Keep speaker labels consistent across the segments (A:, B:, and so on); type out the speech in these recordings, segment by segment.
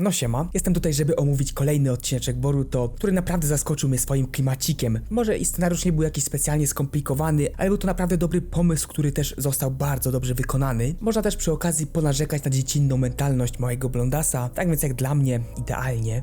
A: No siema, jestem tutaj, żeby omówić kolejny odcineczek Boruto, który naprawdę zaskoczył mnie swoim klimacikiem. Może i scenariusz nie był jakiś specjalnie skomplikowany, ale był to naprawdę dobry pomysł, który też został bardzo dobrze wykonany. Można też przy okazji ponarzekać na dziecinną mentalność małego blondasa, tak więc jak dla mnie, idealnie.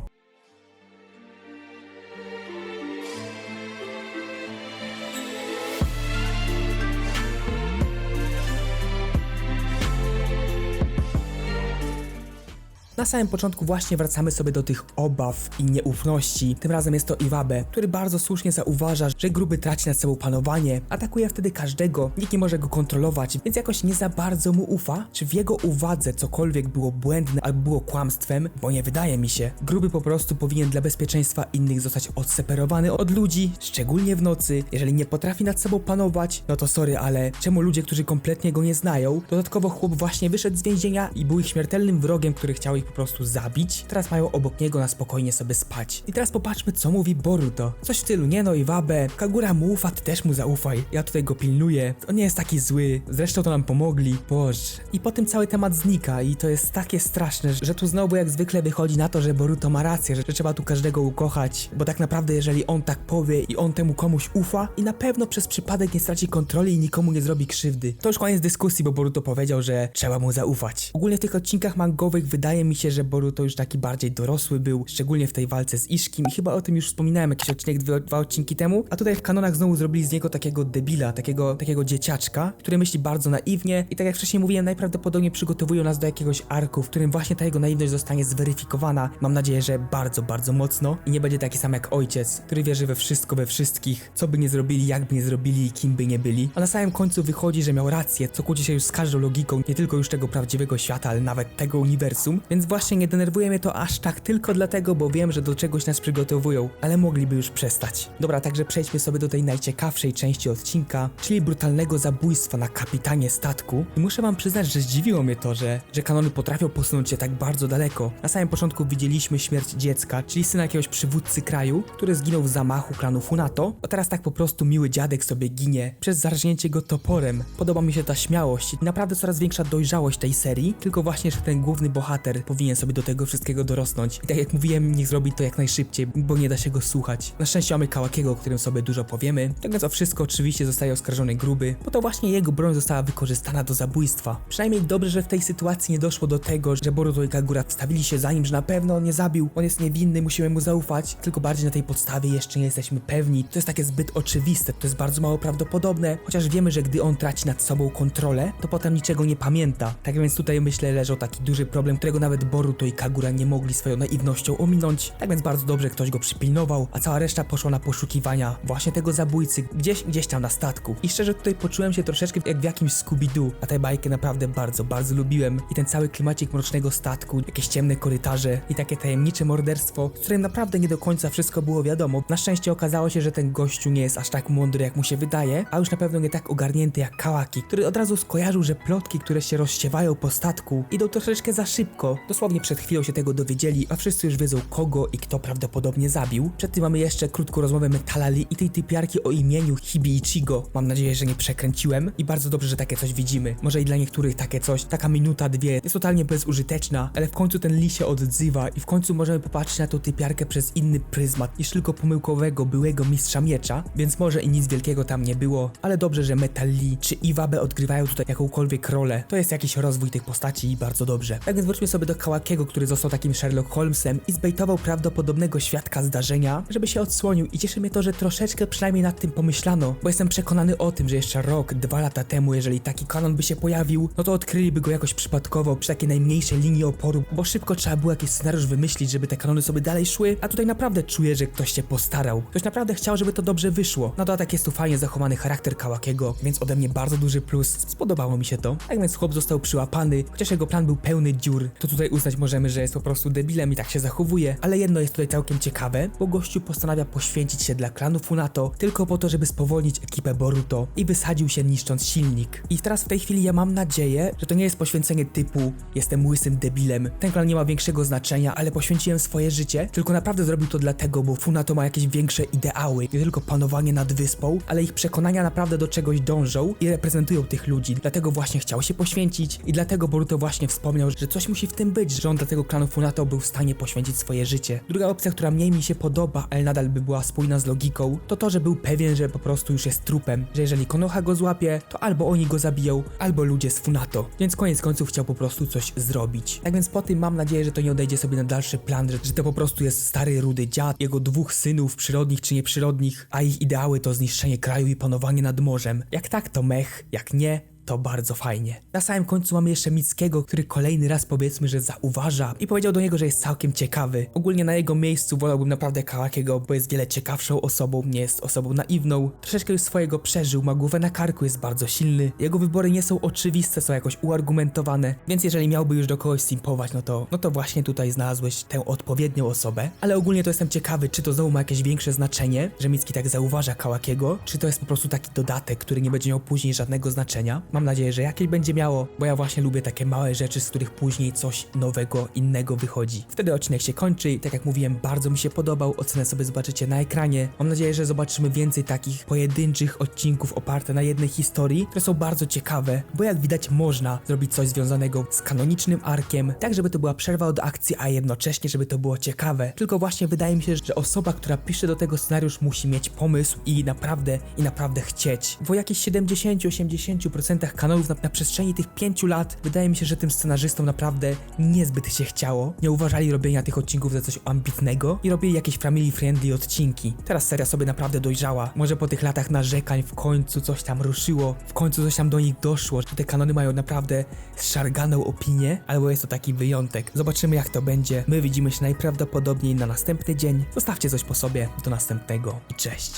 A: Na samym początku właśnie wracamy sobie do tych obaw i nieufności. Tym razem jest to Iwabe, który bardzo słusznie zauważa, że gruby traci nad sobą panowanie, atakuje wtedy każdego, nikt nie może go kontrolować, więc jakoś nie za bardzo mu ufa. Czy w jego uwadze cokolwiek było błędne albo było kłamstwem? Bo nie wydaje mi się. Gruby po prostu powinien dla bezpieczeństwa innych zostać odseparowany od ludzi, szczególnie w nocy. Jeżeli nie potrafi nad sobą panować, no to sorry, ale czemu ludzie, którzy kompletnie go nie znają? Dodatkowo chłop właśnie wyszedł z więzienia i był ich śmiertelnym wrogiem, który chciał ich po prostu zabić. Teraz mają obok niego na spokojnie sobie spać. I teraz popatrzmy, co mówi Boruto. Coś w stylu, nie no Iwabe, Kagura mu ufa, ty też mu zaufaj. Ja tutaj go pilnuję. On nie jest taki zły. Zresztą to nam pomogli. Boże. I potem cały temat znika i to jest takie straszne, że tu znowu jak zwykle wychodzi na to, że Boruto ma rację, że trzeba tu każdego ukochać, bo tak naprawdę jeżeli on tak powie i on temu komuś ufa i na pewno przez przypadek nie straci kontroli i nikomu nie zrobi krzywdy. To już koniec dyskusji, bo Boruto powiedział, że trzeba mu zaufać. Ogólnie w tych odcinkach mangowych wydaje mi się, że Boruto już taki bardziej dorosły był, szczególnie w tej walce z Ishkim i chyba o tym już wspominałem jakiś odcinek dwa, dwa odcinki temu, a tutaj w kanonach znowu zrobili z niego takiego debila, takiego, takiego dzieciaczka, który myśli bardzo naiwnie i tak jak wcześniej mówiłem, najprawdopodobniej przygotowują nas do jakiegoś arku, w którym właśnie ta jego naiwność zostanie zweryfikowana. Mam nadzieję, że bardzo, bardzo mocno i nie będzie taki sam jak ojciec, który wierzy we wszystko, we wszystkich, co by nie zrobili, jak by nie zrobili i kim by nie byli. A na samym końcu wychodzi, że miał rację, co kłóci się już z każdą logiką, nie tylko już tego prawdziwego świata, ale nawet tego uniwersum, więc właśnie nie denerwuje mnie to aż tak tylko dlatego, bo wiem, że do czegoś nas przygotowują, ale mogliby już przestać. Dobra, także przejdźmy sobie do tej najciekawszej części odcinka, czyli brutalnego zabójstwa na kapitanie statku. I muszę wam przyznać, że zdziwiło mnie to, że, że kanony potrafią posunąć się tak bardzo daleko. Na samym początku widzieliśmy śmierć dziecka, czyli syna jakiegoś przywódcy kraju, który zginął w zamachu klanu Funato, a teraz tak po prostu miły dziadek sobie ginie przez zarżnięcie go toporem. Podoba mi się ta śmiałość i naprawdę coraz większa dojrzałość tej serii, tylko właśnie, że ten główny bohater powinien sobie do tego wszystkiego dorosnąć. I tak jak mówiłem, niech zrobi to jak najszybciej, bo nie da się go słuchać. Na szczęście mamy Kałakiego, o którym sobie dużo powiemy. Tak więc o wszystko oczywiście zostaje oskarżony Gruby, bo to właśnie jego broń została wykorzystana do zabójstwa. Przynajmniej dobrze, że w tej sytuacji nie doszło do tego, że Boruto i Kagura wstawili się za nim, że na pewno on nie zabił, on jest niewinny, musimy mu zaufać, tylko bardziej na tej podstawie jeszcze nie jesteśmy pewni. To jest takie zbyt oczywiste, to jest bardzo mało prawdopodobne, chociaż wiemy, że gdy on traci nad sobą kontrolę, to potem niczego nie pamięta. Tak więc tutaj myślę leżał taki duży problem, którego nawet Boruto i Kagura nie mogli swoją naiwnością ominąć. Tak więc bardzo dobrze ktoś go przypilnował, a cała reszta poszła na poszukiwania właśnie tego zabójcy gdzieś, gdzieś tam na statku. I szczerze tutaj poczułem się troszeczkę jak w jakimś Scooby-Doo, a tę bajkę naprawdę bardzo, bardzo lubiłem. I ten cały klimacik mrocznego statku, jakieś ciemne korytarze i takie tajemnicze morderstwo, z którym naprawdę nie do końca wszystko było wiadomo. Na szczęście okazało się, że ten gościu nie jest aż tak mądry, jak mu się wydaje, a już na pewno nie tak ogarnięty jak Kałaki, który od razu skojarzył, że plotki, które się rozsiewają po statku, idą troszeczkę za szybko. Dosłownie przed chwilą się tego dowiedzieli, a wszyscy już wiedzą kogo i kto prawdopodobnie zabił. Przed tym mamy jeszcze krótką rozmowę Metalali i tej typiarki o imieniu Hibi Ichigo. Mam nadzieję, że nie przekręciłem i bardzo dobrze, że takie coś widzimy. Może i dla niektórych takie coś, taka minuta, dwie jest totalnie bezużyteczna, ale w końcu ten Lee się odzywa i w końcu możemy popatrzeć na tą typiarkę przez inny pryzmat niż tylko pomyłkowego byłego mistrza miecza, więc może i nic wielkiego tam nie było, ale dobrze, że Metal Lee czy Iwabe odgrywają tutaj jakąkolwiek rolę. To jest jakiś rozwój tych postaci i bardzo dobrze. Tak więc wróćmy sobie do Kałakiego, który został takim Sherlock Holmesem i zbejtował prawdopodobnego świadka zdarzenia, żeby się odsłonił i cieszy mnie to, że troszeczkę przynajmniej nad tym pomyślano, bo jestem przekonany o tym, że jeszcze rok, dwa lata temu, jeżeli taki kanon by się pojawił, no to odkryliby go jakoś przypadkowo przy takiej najmniejszej linii oporu, bo szybko trzeba było jakiś scenariusz wymyślić, żeby te kanony sobie dalej szły, a tutaj naprawdę czuję, że ktoś się postarał. Ktoś naprawdę chciał, żeby to dobrze wyszło. Na dodatek jest tu fajnie zachowany charakter Kałakiego, więc ode mnie bardzo duży plus. Spodobało mi się to. Tak więc chłop został przyłapany, chociaż jego plan był pełny dziur, to tutaj uznać możemy, że jest po prostu debilem i tak się zachowuje, ale jedno jest tutaj całkiem ciekawe, bo gościu postanawia poświęcić się dla klanu Funato tylko po to, żeby spowolnić ekipę Boruto i wysadził się niszcząc silnik. I teraz w tej chwili ja mam nadzieję, że to nie jest poświęcenie typu jestem łysym debilem, ten klan nie ma większego znaczenia, ale poświęciłem swoje życie, tylko naprawdę zrobił to dlatego, bo Funato ma jakieś większe ideały, nie tylko panowanie nad wyspą, ale ich przekonania naprawdę do czegoś dążą i reprezentują tych ludzi, dlatego właśnie chciał się poświęcić i dlatego Boruto właśnie wspomniał, że coś musi w tym być, być, że on dla tego klanu Funato był w stanie poświęcić swoje życie. Druga opcja, która mniej mi się podoba, ale nadal by była spójna z logiką, to to, że był pewien, że po prostu już jest trupem, że jeżeli Konoha go złapie, to albo oni go zabiją, albo ludzie z Funato. Więc koniec końców chciał po prostu coś zrobić. Tak więc po tym mam nadzieję, że to nie odejdzie sobie na dalszy plan, że, że to po prostu jest stary rudy dziad, jego dwóch synów, przyrodnich czy nieprzyrodnich, a ich ideały to zniszczenie kraju i panowanie nad morzem. Jak tak to mech, jak nie, to bardzo fajnie. Na samym końcu mamy jeszcze Mickiego, który kolejny raz powiedzmy, że zauważa i powiedział do niego, że jest całkiem ciekawy. Ogólnie na jego miejscu wolałbym naprawdę Kawakiego, bo jest wiele ciekawszą osobą, nie jest osobą naiwną, troszeczkę już swojego przeżył, ma głowę na karku, jest bardzo silny. Jego wybory nie są oczywiste, są jakoś uargumentowane, więc jeżeli miałby już do kogoś simpować, no to, no to właśnie tutaj znalazłeś tę odpowiednią osobę. Ale ogólnie to jestem ciekawy, czy to znowu ma jakieś większe znaczenie, że Micki tak zauważa Kawakiego, czy to jest po prostu taki dodatek, który nie będzie miał później żadnego znaczenia. Mam nadzieję, że jakieś będzie miało, bo ja właśnie lubię takie małe rzeczy, z których później coś nowego, innego wychodzi. Wtedy odcinek się kończy i tak jak mówiłem, bardzo mi się podobał. Ocenę sobie zobaczycie na ekranie. Mam nadzieję, że zobaczymy więcej takich pojedynczych odcinków oparte na jednej historii, które są bardzo ciekawe, bo jak widać można zrobić coś związanego z kanonicznym arkiem, tak żeby to była przerwa od akcji, a jednocześnie żeby to było ciekawe. Tylko właśnie wydaje mi się, że osoba, która pisze do tego scenariusz musi mieć pomysł i naprawdę, i naprawdę chcieć. Bo jakieś 70-80% kanałów na, na przestrzeni tych 5 lat wydaje mi się, że tym scenarzystom naprawdę niezbyt się chciało. Nie uważali robienia tych odcinków za coś ambitnego i robili jakieś family friendly odcinki. Teraz seria sobie naprawdę dojrzała. Może po tych latach narzekań w końcu coś tam ruszyło, w końcu coś tam do nich doszło, że te kanony mają naprawdę zszarganą opinię, albo jest to taki wyjątek. Zobaczymy jak to będzie. My widzimy się najprawdopodobniej na następny dzień. Zostawcie coś po sobie. Do następnego i cześć.